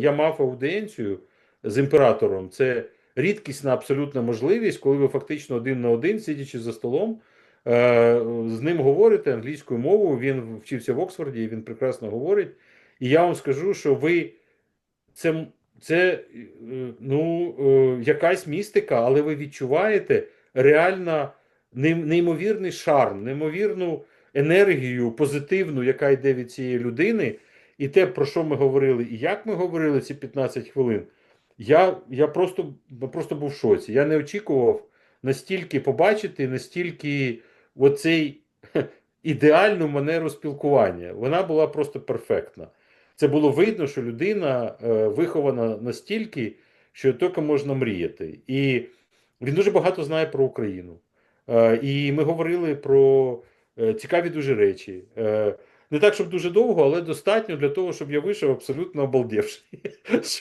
Я мав аудієнцію з імператором. Це рідкісна абсолютна можливість, коли ви фактично один на один, сидячи за столом, е, з ним говорите англійською мовою. Він вчився в Оксфорді, він прекрасно говорить. І я вам скажу, що ви це, це е, ну, е, якась містика, але ви відчуваєте реально неймовірний шарм, неймовірну енергію позитивну, яка йде від цієї людини. І те, про що ми говорили, і як ми говорили ці 15 хвилин, я, я просто, просто був в шоці. Я не очікував настільки побачити, настільки оцей ідеальну манеру спілкування. Вона була просто перфектна. Це було видно, що людина е, вихована настільки, що тільки можна мріяти. І він дуже багато знає про Україну. Е, і ми говорили про е, цікаві дуже речі. Е, не так, щоб дуже довго, але достатньо для того, щоб я вийшов абсолютно обалдівший.